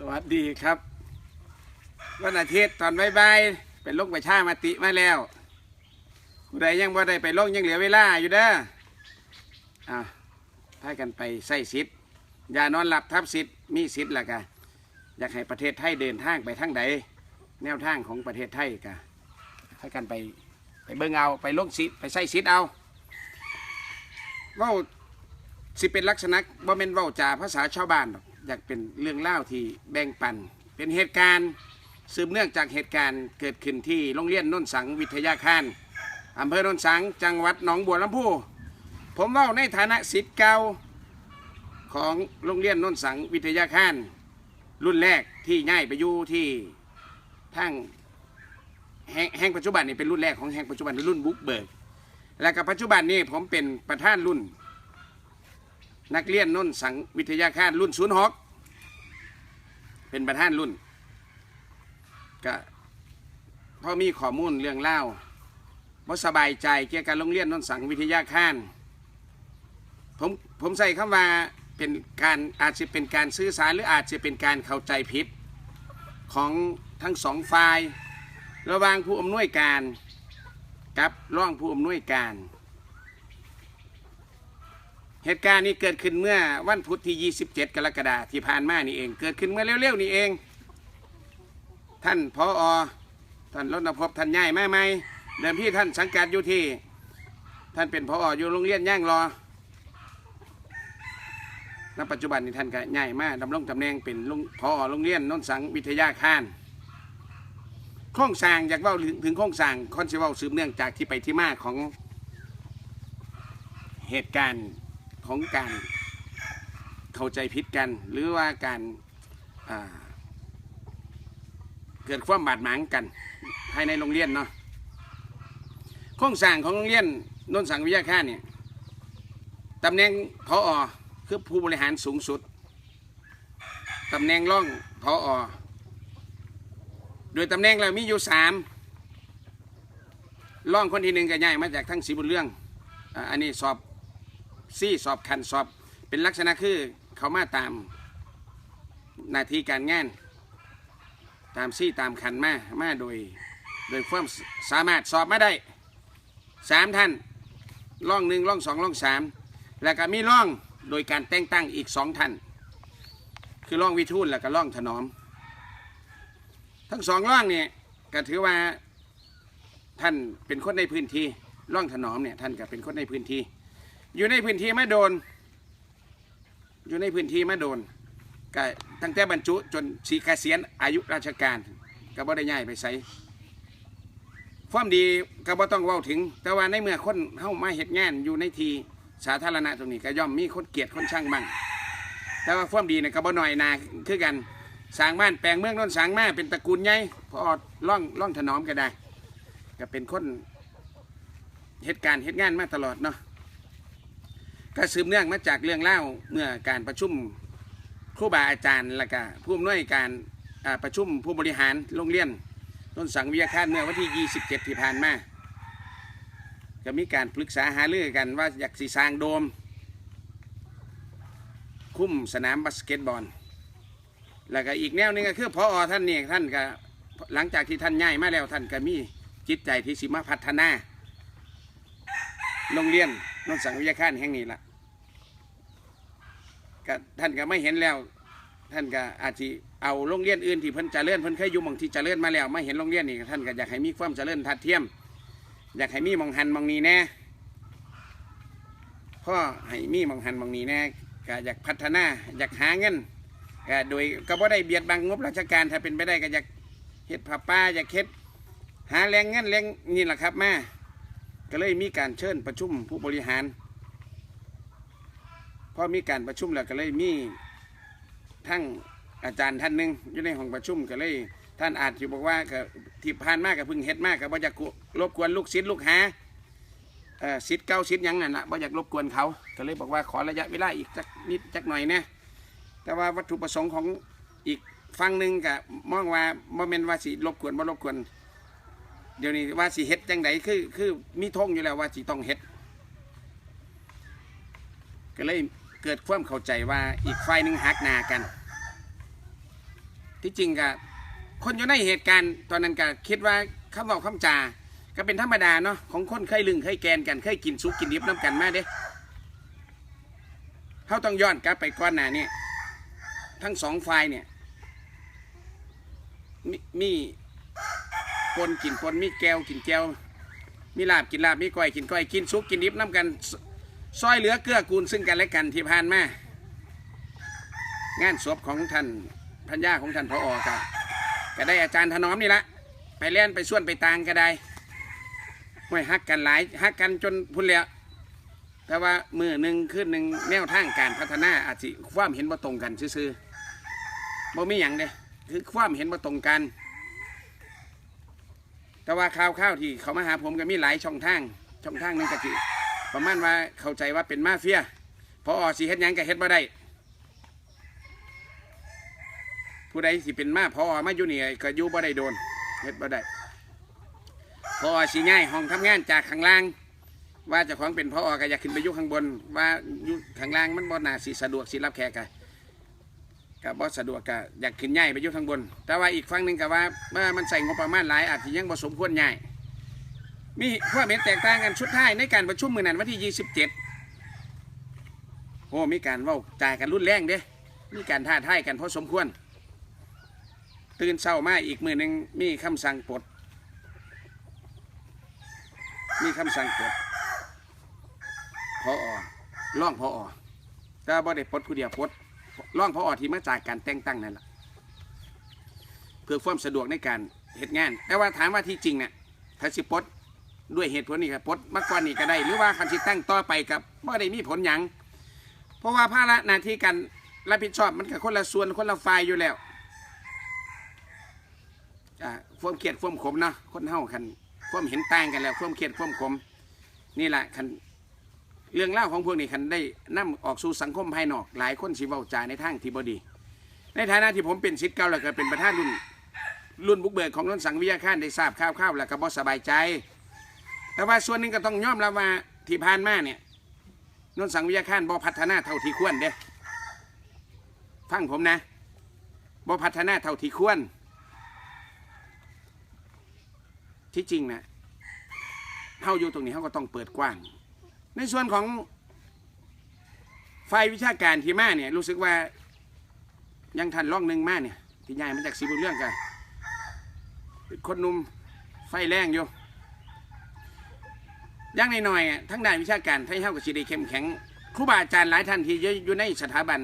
สวัสดีครับ วันอาทิตย์ตอนบ่ายๆเป็นลงประชามติมาแล้วผู้ใดยังบ่ได้ไปลงยังเหลือเวลาอยู่เด้ออ่าพากันไปใส่สิทธิ์อย่านอนหลับทับสิทธิ์มีสิทธิ์ละกะอยากให้ประเทศไทยเดินทางไปทางใดแนวทางของประเทศไทยกะพากันไปไปเบิ่งเอาไปลงสิทธิ์ไปใส่สิทธิ์เอาว่าสิเป็นลักษณะบ่เป็นว้าจ่าภาษาชาวบ้านดอก อยากเป็นเรื่องเล่าที่แบ่งปัน เป็นเหตุการณ์สืบเนื่องจากเหตุการณ์เกิดขึ้นที่โรงเรียนนนสังวิทยาคารอำเภอโนนสังจังหวัดหนองบัวลำพูผมเว่าในฐานะศิษย์เก่าของโรงเรียนนนสังวิทยาคารรุ่นแรกที่ย้ายไปอยู่ที่ทางแห่งแห่งปัจจุบันนี่เป็นรุ่นแรกของแห่งปัจจุบันรุ่นบุกเบิกและกับปัจจุบันนี้ผมเป็นประธานรุ่น นักเรียนโน้นสังวิทยาคารรุ่นศูนย์หกเป็นประธานรุ่นก็พอมีข้อมูลเรื่องเล่าว่าสบายใจเกี่ยวกับโรงเรียนน้นสังวิทยาคารผมผมใส่คำว่าเป็นการอาจจะเป็นการสื่อสารหรืออาจจะเป็นการเข้าใจผิดของทั้งสองฝ่าย ระหว่างผู้อำนวยการกับร่องผู้อำนวยการ เหตุการณ์นี้เกิดขึ้นเมื่อวันพุธที่ 27 กรกฎาคมที่ผ่านมานี่เอง เกิดขึ้นเมื่อเร็วๆนี่เอง ท่านพออท่านรณพบท่านย้ายมาไหมเดิมที่ท่านสังกัดอยู่ที่ ท่านเป็นพอออยู่โรงเรียนย่างรอณปัจจุบันนี้ท่านก็ย้ายมาดำรงตำแหน่งเป็นลุงพอโรงเรียนโนนสังวิทยาคารโครงสร้างอยากว่าถึงถึงโครงสร้างคอนเซเว่าสืบเนื่องจากที่ไปที่มาของเหตุการณ์ ของการเข้าใจผิดกัน หรือว่าการเกิดความบาดหมางกันภายในโรงเรียนเนาะโครงสร้างของโรงเรียนนนสังวิทยาค่าเนี่ยตำแหน่งพออคือผู้บริหารสูงสุดตำแหน่งร่องพออโดยตำแหน่งเรามีอยู่สามร่องคนที่หนึ่งก็ย้ายมาจากทั้งสีบุญเรื่อง อันนี้สอบ ซี่สอบคันสอบ เป็นลักษณะคือเขามาตามหน้าที่การงาน ตามซี่ตามคันมามาโดยโดยความสามารถสอบมาได้สามท่านร่องหนึ่งร่องสองร่องสามแล้วก็มีร่องโดยการแต่งตั้งอีกสองท่านคือร่องวิทูลแล้วก็ร่องถนอม ทั้งสองร่องเนี่ยก็ถือว่าท่านเป็นคนในพื้นที่ร่องถนอมเนี่ยท่านก็เป็นคนในพื้นที่ อยู่ในพื้นที่ไมาโดน อยู่ในพื้นที่ไมาโดนก็ตั้งแต่บรรจุจนสีเกษียณอายุราชการก็บ่ได้ย้ายไปใส่ความดีก็บ่ต้องเว้าถึง แต่ว่าในเมื่อคนเฮามาเฮ็ดงานอยู่ในทีสาธารณะตรงนี้ก็ย่อมมีคนเกลียดคนช่างบ้างแต่ว่าความดีเนี่ยก็บ่น้อยนาคือกันสางบ้านแปลงเมืองน้นสางมาเป็นตระกูลใหญ่พอล่องล่องถนอมก็ได้ ก็เป็นคนเหตุการณ์เหตุงานมาตลอดเนาะ ก็สืบเนื่องมาจากเรื่องเล่าเมื่อการประชุมครูบาอาจารย์และก็ผู้อำนวยการประชุมผู้บริหารโรงเรียนต้นสังวิทยาคารเมื่อวันที่ 27 ที่ผ่านมาก็มีการปรึกษาหารือกันว่าอยากสีสร้างโดม คุ้มสนามบาสเกตบอล แล้วก็อีกแนวนึงก็คือพออท่านนี่ท่านก็หลังจากที่ท่านย้ายมาแล้วท่านก็มีจิตใจที่สิมาพัฒนา โรงเรียนนนสังวิทยาคารแห่งนี้ละ ก็ท่านก็ไม่เห็นแล้ว ท่านก็อาจจะเอาโรงเรียนอื่นที่เพิ่นเจริญเพิ่นเคยอยู่หมองที่จเจริญมาแล้วไม่เห็นโรงเรียนนี่ท่านก็อยากให้มีความจเจริญทัดเทียม อยากให้มีมองหันมองนี้แน่พ่อให้มีมองหันมองนี้แน่ก็อยากพัฒนาอยากหาเงินก็โดยก็บ่ได้เบียดบังงบราชการถ้าเป็นไปได้ก็อยากเฮ็ดผ้าป่าอยากเฮ็ดหาแรงเงินแรงนี่แหละครับแมาก็เลยมีการเชิญประชุมผู้บริหาร พอมีการประชุมแล้วก็เลยมีทั้งอาจารย์ท่านหนึ่งอยู่ในห้องประชุมก็เลย ท่านอาจจะบอกว่าก็ที่ผ่านมากกับพึ่งเฮ็ดมากกับบ่อยากรบกวนลูกศิษย์ลูกหาศิษย์เก้าศิษย์ยังนั่นละบ่อยากรบกวนเขาก็เลยบอกว่าขอระยะเวลาอีกจักนิดจักหน่อยนะแต่ว่าวัตถุประสงค์ของอีกฝั่งหนึ่งก็มองว่าบ่แม่นว่าสิรบกวนบ่รบกวนเดี๋ยวนี้ว่าสิเฮ็ดจังไดคือคือมีธงอยู่แล้วว่าสิต้องเฮ็ดก็เลย เกิดความเข้าใจว่าอีกฝ่ายหนึ่งหักหนากัน ที่จริงก็คนอยู่ในเหตุการณ์ตอนนั้นก็คิดว่าคำบอกคำจา ก็เป็นธรรมดาเนาะของคนเคยลึงเคยแกนกันเคยกินซุกกินดิบน้ำกันมาเด้เขาต้องย้อนกลับไปก้อนหน้านี่ทั้งสองฝ่ายเนี่ยมีมีปนกินปนมีแก้วกินแก้วมีลาบกินลาบมีก้อยกินก้อยกินซุกกินดิบน้ำกัน ซอยเหลือเกื้อกูลซึ่งกันและกันที่ผ่านมางานศพของท่านพัญญาของท่านพออครับก็ได้อาจารย์ถนอมนี่ละไปเล่นไปส่วนไปตางก็ได้ไม่ฮักกันหลายฮักกันจนพุ่นแล้วแต่ว่ามือหนึ่งขึ้นหนึ่งแนวทางการพัฒนาอาจจะความเห็นบ่ตรงกันซื่อๆบ่มีอย่างเด้คือความเห็นบ่ตรงกัน แต่ว่าข่าวข้าวๆที่เขามาหาผมก็มีหลายช่องทางช่องทางหนึงก็คือ ประมาณว่าเข้าใจว่าเป็นมาเฟียพออสีเฮ็ดหยังก็เฮ็ดบ่ได้ ผู้ใดสิเป็นมาพอมาอยู่นี่ก็อยู่บ่ได้โดนเฮ็ดบ่ได้พอสิง่ายห้องทำงานจากข้างล่าง ว่าเจ้าของเป็นพอก็อยากขึ้นไปอยู่ข้างบน ว่าอยู่ข้างล่างมันบ่น่าสิสะดวกสิรับแขกกันก็บ่สะดวกก็อยากขึ้นง่ายไปอยู่ข้างบน แต่ว่าอีกฝั่งหนึงก็ว่าเมื่อมันใส่งบประมาณหลายอาจจะยังบ่สมควรง่าย มีความเห็นแตกต่างกันชุดท้ายในการประชุมมือนันวันที่ 27 โอ้มีการว้าจ่ากันรุนแรงเด้มีการท้าทายกันพอสมควร ตื่นเช้ามาอีกมือหนึ่งมีคำสั่งปลดมีคำสั่งปลดพออร่องพออแต่บ่ได้ปลดผู้เดียวปลดร่องพออที่มาจากการแต่งตั้งนั่นแหละเพื่อความสะดวกในการเหตุงาน แต่ว่าถามว่าที่จริงเนี่ยถ้าสิปลด ด้วยเหตุผลนี่ครับปลดมาก่อนนี่ก็ได้ หรือว่าคันสิตั้งต่อไปกับบ่ได้มีผลหยังเพราะว่าภาระหน้าที่การรับผิดชอบมันก็คนละส่วนคนละฝ่ายอยู่แล้วอ่าความเครียดความขมเนาะคนเฮาคันความเห็นต่างกันแล้วความเครียดความขม นี่แหละคันเรื่องเล่าของพวกนี้คันได้นำออกสู่สังคมภายนอก หลายคนสิเว้าจาในทางที่บ่ดี ในฐานะที่ผมเป็นศิษย์เก่าแล้วก็เป็นประธานรุ่นรุ่นบุกเบิกของนนสังวิทยาคารได้ทราบข่าวๆแล้วก็บ่สบายใจ แต่ว่าส่วนหนึ่งก็ต้องยอมรับว่าที่ผ่านมาเนี่ยนนสังวิทยาคารบ่พัฒนาเท่าที่ควรเด้ฟังผมนะบ่พัฒนาเท่าที่ควร ที่จริงนะเข้าอยู่ตรงนี้เขาก็ต้องเปิดกว้าง ในส่วนของฝ่ายวิชาการที่มาเนี่ยรู้สึกว่ายังทันร่องหนึ่งมาเนี่ยที่ใหญ่มาจากสีบุญเรื่องกันคนนุ่มไฟแรงอยู่ อยังน่อยๆทั้งด้านวิชาการให้เข้ากับสีด้เข้มแข็งครูบาอาจารย์หลายท่านที่อยู่ในสถาบัน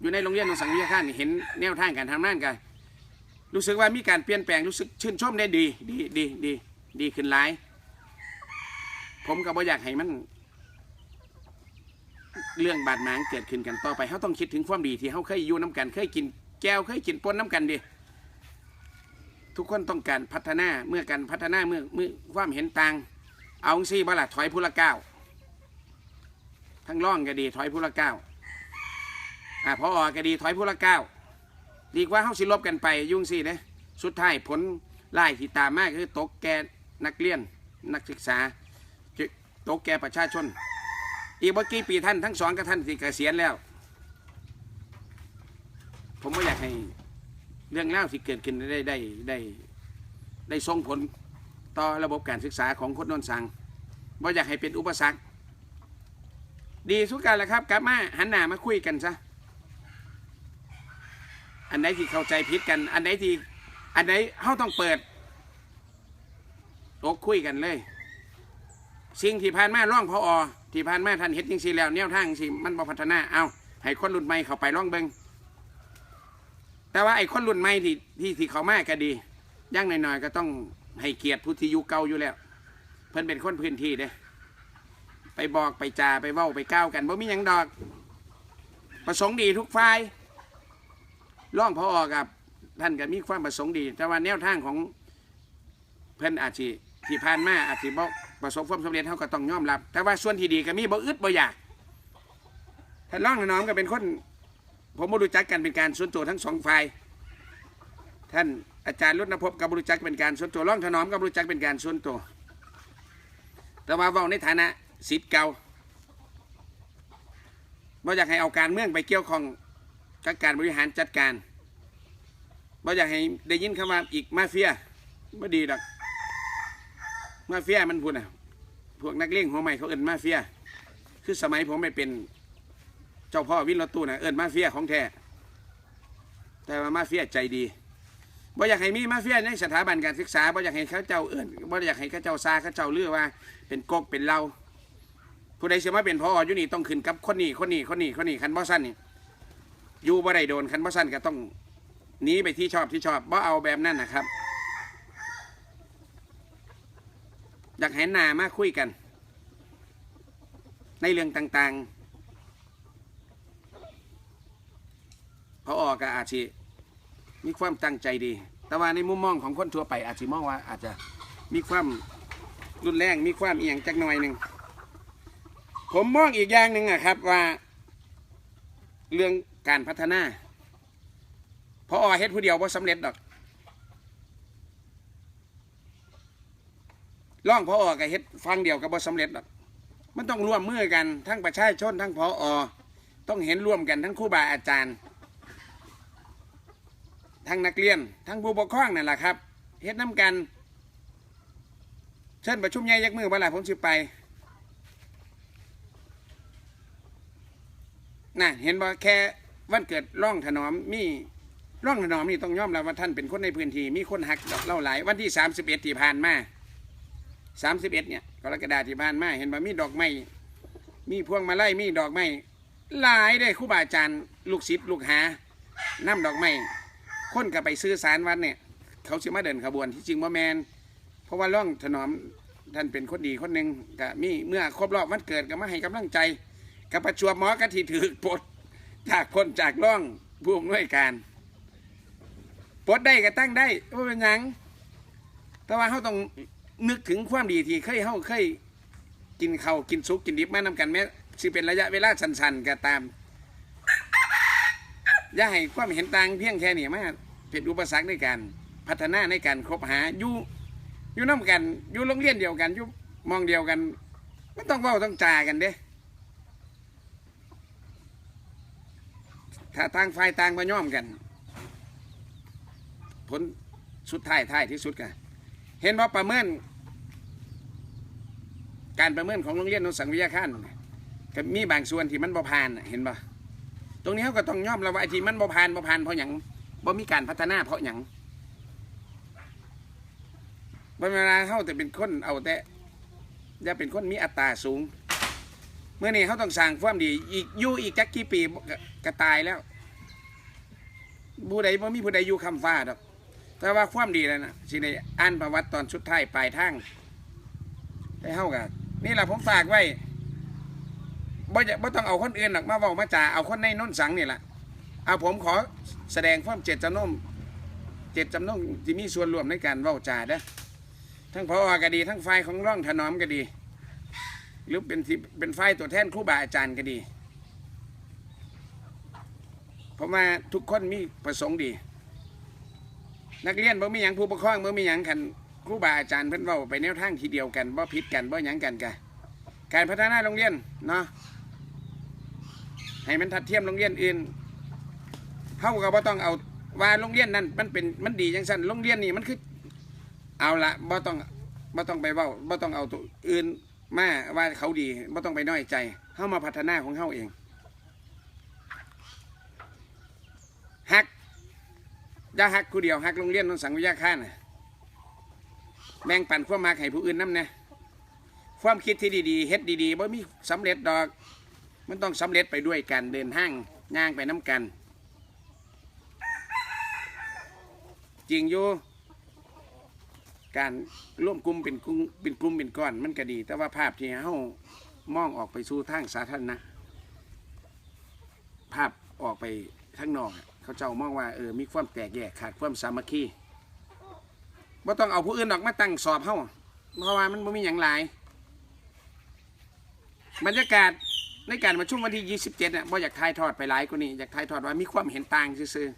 อยู่ในโรงเรียนของสังวิทยาการนี่เห็นแนวทางการทำงานกันรู้สึกว่ามีการเปลี่ยนแปลงรู้สึกชื่นชมได้ดีดีดีดีดีขึ้นหลาย ผมก็บ่อยากให้มัน เรื่องบาดหมางเกิดขึ้นกันต่อไปเขาต้องคิดถึงความดีที่เขาเคยอยู่น้ำกัน เคยกินแก้วเคยกินปนน้ำกันดิทุกคนต้องการพัฒนาเมื่อกันพัฒนาเมื่อเมื่อความเห็นต่าง เอาซี่บ่ละถอยผู้ละก้าวทั้งร่องก็ดีถอยผู้ละก้าวอ่าพอออกก็ดีถอยผู้ละก้าวดีกว่าเฮาสิลบกันไปยุ่งสิเด้สุดท้ายผลไล่ที่ตามมาคือตกแกนักเรียนนักศึกษาตกแกประชาชน อีกเมื่อกี้ปีท่านทั้งสองกับท่านที่เกษียณแล้ว ผมไม่อยากให้เรื่องเล่าที่เกิดขึ้นได้ได้ได้ได้ส่งผล ต่อระบบการศึกษาของคนนนสังไม่อยากให้เป็นอุปสรรค ดีสุดกันแหละครับกลับมาหันหน้ามาคุยกันซะอันไหนที่เข้าใจผิดกัน อันไหนที่อันไหนเขาต้องเปิดตกคุยกันเลย สิ่งที่ผ่านมาร่องพออที่ผ่านมาท่านเฮ็ดจริงๆแล้วแนวทางสิมันบ่พัฒนาเอาให้คนรุ่นใหม่เข้าไปร่องเบิงแต่ว่าไอ้คนรุ่นใหม่ที่ที่ที่เขามาก็ดีย่างหน่อยๆก็ต้อง ให้เกียรติผู้ที่อยู่เก่าอยู่แล้ว เพิ่นเป็นคนพื้นที่เด้ ไปบอกไปจาไปเว้าไปก้าวกันบ่มีหยังดอก ประสงค์ดีทุกฝ่ายร่องพออกับท่านก็มีความประสงค์ดี แต่ว่าแนวทางของเพิ่นอาจสิที่ผ่านมาอาจสิบ่ประสบความสำเร็จเขาก็ต้องยอมรับ แต่ว่าส่วนที่ดีก็มีบ่อึดบ่อยากท่านร่องน้องก็เป็นคน ผมบ่รู้จักกันเป็นการส่วนตัวทั้งสองฝ่ายท่าน อาจารย์รุณภพกับบรู้จักเป็นการส่วนตัวร่องถนอมกับบรู้จักเป็นการส่วนตัว แต่ว่าเว้าในฐานะศิษย์เก่าบ่อยากให้เอาการเมืองไปเกี่ยวข้องกับการบริหารจัดการบ่อยากให้ได้ยินคำว่าอีกมาเฟียบ่ดีดอกมาเฟียมันพูดนะพวกนักเลงหัวใหม่เขาเอิ้นมาเฟีย คือสมัยผมไม่เป็นเจ้าพ่อวินรถตู้นะเอิ้นมาเฟียของแท้แต่ว่ามาเฟียใจดี บ่อยากให้มีมาเฟียในสถาบันการศึกษาบ่อยากให้เขาเจ้าเอิ้นบ่อยากให้เขาเจ้าซาเขาเจ้าเลือว่า เป็นกกเป็นเหล้าผู้ใดเชื่อมาเป็นพ่ออยู่นี่ต้องขึ้นกับคนนี้คนนี้คนนี้คนนี้คันบ่สั้นนี่อยู่บ่ได้โดนคันบ่สั้นก็ต้องหนีไปที่ชอบที่ชอบบ่เอาแบบนั้นนะครับ อยากเห็นหน้ามาคุยกัน ในเรื่องต่างๆพอออกก็อาจจะ มีความตั้งใจดี แต่ว่าในมุมมองของคนทั่วไปอาจจะมองว่าอาจจะมีความรุนแรงมีความเอียงจักหน่อยหนึ่งผมมองอีกอย่างหนึ่งอะครับว่า เรื่องการพัฒนาพออเฮ็ดผู้เดียวว่าสำเร็จดอกร่องพออกับเฮ็ดฟังเดียวกับบ่สำเร็จหรอกมันต้องร่วมมือกันทั้งประชาชนทั้งพออต้องเห็นร่วมกันทั้งครูบาอาจารย์ ทั้งนักเรียน ทั้งผู้ปกครองนั่นแหละครับเฮ็ดน้ำกันเชิญประชุมใหญ่ยักมือเวลาผมสิไปน่ะเห็นบ่แค่วันเกิดร่องถนอมมีร่องถนอมนี่ต้องยอมรับว่าท่านเป็นคนในพื้นที่มีคนหักดอกเล่าหลาย วันที่สามสิบเอ็ดที่ผ่านมาสามสิบเอ็ดเนี่ยกรกฎาที่ผ่านมาเห็นว่มีดอกไม้มีพวงมาลัยมีดอกไม้หลายได้ครูบาอาจารย์ลูกศิษย์ลูกหานํดอกไม้ คนก็ไปซื้อสารวัดเนี่ย เขาสิมาเดินขบวนที่จริงว่าแมนเพราะว่าร่องถนอมท่านเป็นคนดีคนหนึ่งก็มีเมื่อครบรอบวันเกิดก็มาให้กำลังใจกับประจวบหมอกะที่ถือปลดจากคนจากร่องผู้อำนวยการปลดได้ก็ตั้งได้ว่าเป็นยังแต่ว่าเขาต้องนึกถึงความดีที่เคยเฮาเคยกินเขากินซุกกินดิบมานำกันแม้สิเป็นระยะเวลาสั้นๆก็ตาม อย่าให้ความเห็นต่างเพียงแค่นี้มาเป็นอุปสรรคในการพัฒนาในการคบหาอยู่อยู่น้ากันอยู่โรงเรียนเดียวกันอยู่มองเดียวกันมันต้องเว้าต้องจากันเด้ถ้าต่างฝ่ายต่างมาย่อมกัน ผลสุดท้ายท้ายที่สุดกันเห็นว่าประเมิน การประเมินของโรงเรียนนสังวิทยาคารน่ะก็มีบางส่วนที่มันบ่ผ่านเห็นบ่ ตรงนี้เขาก็ต้องยอมรับว่าไอ้ที่มันบ่ผ่านบ่ผ่านเพราะหยังบ่มีการพัฒนาเพราะหยังบ่เวลาเขาแต่เป็นคนเอาแต่อย่าเป็นคนมีอัตราสูง เมื่อนี้เขาต้องสร้างความดี อีกอยู่อีกจักกี่ปีก็ตายแล้ว ผู้ใดบ่มีผู้ใดอยู่คำฟ้าดอก แต่ว่าความดีแล้วนะสิในอ่านประวัติตอนสุดท้ายปลายทางได้เฮากันนี่แหละผมฝากไว้ บ่จะบ่ต้องเอาคนอื่นหรอกมาเว้ามาจ่าเอาคนในน้นสังนี่แหละเอาผมขอแสดงความเจตจำนงเจตจำนงที่มีส่วนร่วมในการเว้าจ่าเด้อทั้งพอก็ดี ทั้งฝ่ายของร่องถนอมก็ดี หรือเป็นที่เป็นฝ่ายตัวแทนครูบาอาจารย์ก็ดีผมว่าทุกคนมีประสงค์ดี นักเรียนบ่มีหยังผู้ปกครองบ่มีหยังกันครูบาอาจารย์เพิ่นเว้าไปแนวทางทีเดียวกันบ่ผิดกันบ่หยังกันกะการพัฒนาโรงเรียนเนาะ ให้มันทัดเทียมโรงเรียนอื่นเฮาก็บ่ต้องเอาว่าโรงเรียนนั้นมันเป็นมันดีจังซั่นโรงเรียนนี่มันคือ เอาละบ่ต้องบ่ต้องไปเว้าบ่ต้องเอาตัวอื่นมาว่าเขาดีบ่ต้องไปน้อยใจเฮามาพัฒนาของเฮาเองฮักอย่าหักผู้เดียวหักโรงเรียนนนสังวิทยาคารน่ะแบ่งปันความมักให้ผู้อื่นน้ำเนี่ยความคิดที่ดีๆเฮ็ดดีๆบ่มีสำเร็จดอก มันต้องสำเร็จไปด้วยกันเดินห้างย่างไปน้ำกัน จริงอยู่การร่วมกลุ่มเป็นกลุ่มเป็นกลุ่มเป็นก้อนมันก็ดี แต่ว่าภาพที่เฮามองออกไปสู่ทางสาธารณะภาพออกไปข้างนอกเขาเจ้ามองว่าเออมีความแตกแยกขาดความสามัคคีบ่ต้องเอาผู้อื่นออกมาตั้งสอบเฮาเพราะว่ามันบ่มีหยังหลายบรรยากาศ ในการประชุมวันที่ 27น่ะบ่อยากทายทอดไปหลายกว่านี้อยากทายทอดว่ามีความเห็นต่างซื่อ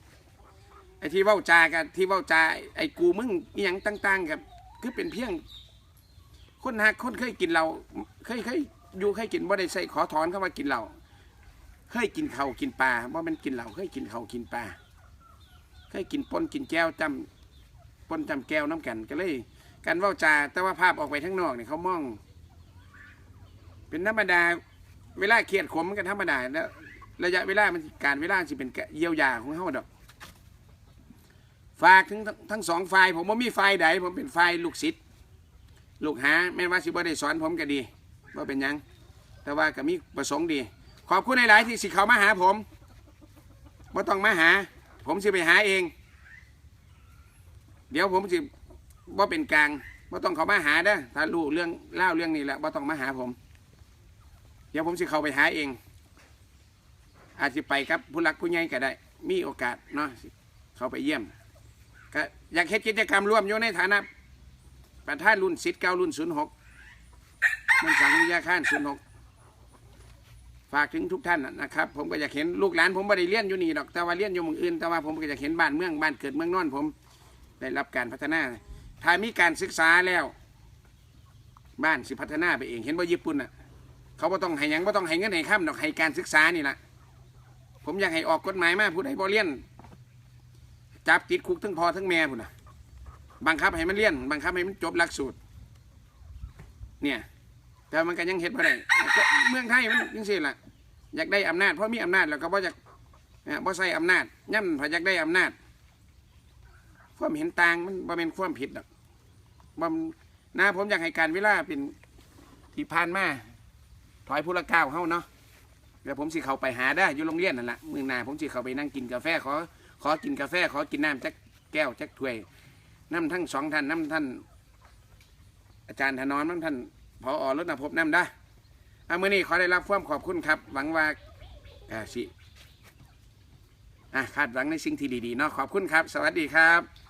ๆไอ้ที่เว้าจากันที่เว้าจาไอ้กูมึงอีหยังต่าง ๆ กับคือเป็นเพียง คนหักคนเคยกินเราเคยเคยอยู่เคยกินบ่ได้ใส่ขอถอนเข้ามากินเราเคยกินเขากินปลาว่ามันกินเหล้าเคยกินเขากินปลาเคยกินปนกินแก้วจำปนจำแก้วน้ำกันก็เลย การเว้าจาแต่ว่าภาพออกไปทั้งนอกเนี่ยเขามอง เป็นธรรมดา เวลาเครียดขมมันก็ธรรมดาแล้วระยะเวลามันการเวลาสิเป็นเยียวยาของเฮาดอก ฝากถึงทั้งทั้งสองฝ่ายผมว่ามีฝ่ายใดผมเป็นฝ่ายลูกศิษย์ลูกหาแม้ว่าสิบ่ได้สอนผมก็ดีว่าเป็นยังแต่ว่าก็มีประสงค์ดี ขอบคุณหลาย ๆ ที่สิเขามาหาผมว่าต้องมาหา ผมสิไปหาเอง เดี๋ยวผมสิว่าเป็นกลางว่าต้องเขามาหาเด้อถ้ารู้เรื่องเล่าเรื่องนี้แหละว่าต้องมาหาผม ดี๋ยวผมสิเข้าไปหาเอง อาจจะไปกับผู้หลักผู้ใหญ่ก็ได้ มีโอกาสเนาะเขาไปเยี่ยมก็อยากเฮ็ดกิจกรรมร่วมอยู่ในฐานะประธานรุ่นสิทธิ์เก่ารุ่นศูนย์หกมันสังวิทยาคารศูนย์หกฝากถึงทุกท่านนะครับ ผมก็อยากเห็นลูกหลานผมไม่ได้เลี้ยนอยู่นี่หรอกแต่ว่าเลี้ยนอยู่เมืองอื่นแต่ว่าผมก็อยากเห็นบ้านเมืองบ้านเกิดเมืองนอนผมได้รับการพัฒนาถ้ามีการศึกษาแล้ว บ้านสิพัฒนาไปเองเห็นว่าญี่ปุ่นอะ เขาบ่ต้องให้หยังบ่ต้องให้เงินให้ข้ามดอกให้การศึกษานี่แหละผมอยากให้ออกกฎหมายมาผู้ใดบ่เลี้ยนจับติดคุกทั้งพ่อทั้งแม่พุ่นน่ะบังคับให้มันเรียนบังคับให้มันจบหลักสูตร เนี่ย แต่มันก็ยังเฮ็ดบ่ได้เมืองไทยมันจังซี่ล่ะ อยากได้อำนาจเพราะมีอำนาจแล้วก็บ่อยากบ่ใส่อำนาจย่ำพออยากได้อำนาจความเห็นต่างมันบ่เป็นความผิดดอกบ่นะผมอยากให้การเวลาเป็นที่ผ่านมา ถอยผู้ละก้าวเฮาเนาะเดี๋ยวผมสิเขาไปหาได้อยู่โรงเรียนนั่นแหละมือหนาผมสิเขาไปนั่งกินกาแฟขอขอกินกาแฟขอกินน้ำจักแก้วจักถ้วยน้ำทั้งสองท่านน้ำท่าน อาจารย์ธนอมน้ำท่านพออรถนภพน้ำได้เอามื่อนี้ขอได้รับความขอบคุณครับ หวังว่าอ่าสิอะคาดหวังในสิ่งที่ดีๆเนาะขอบคุณครับ สวัสดีครับ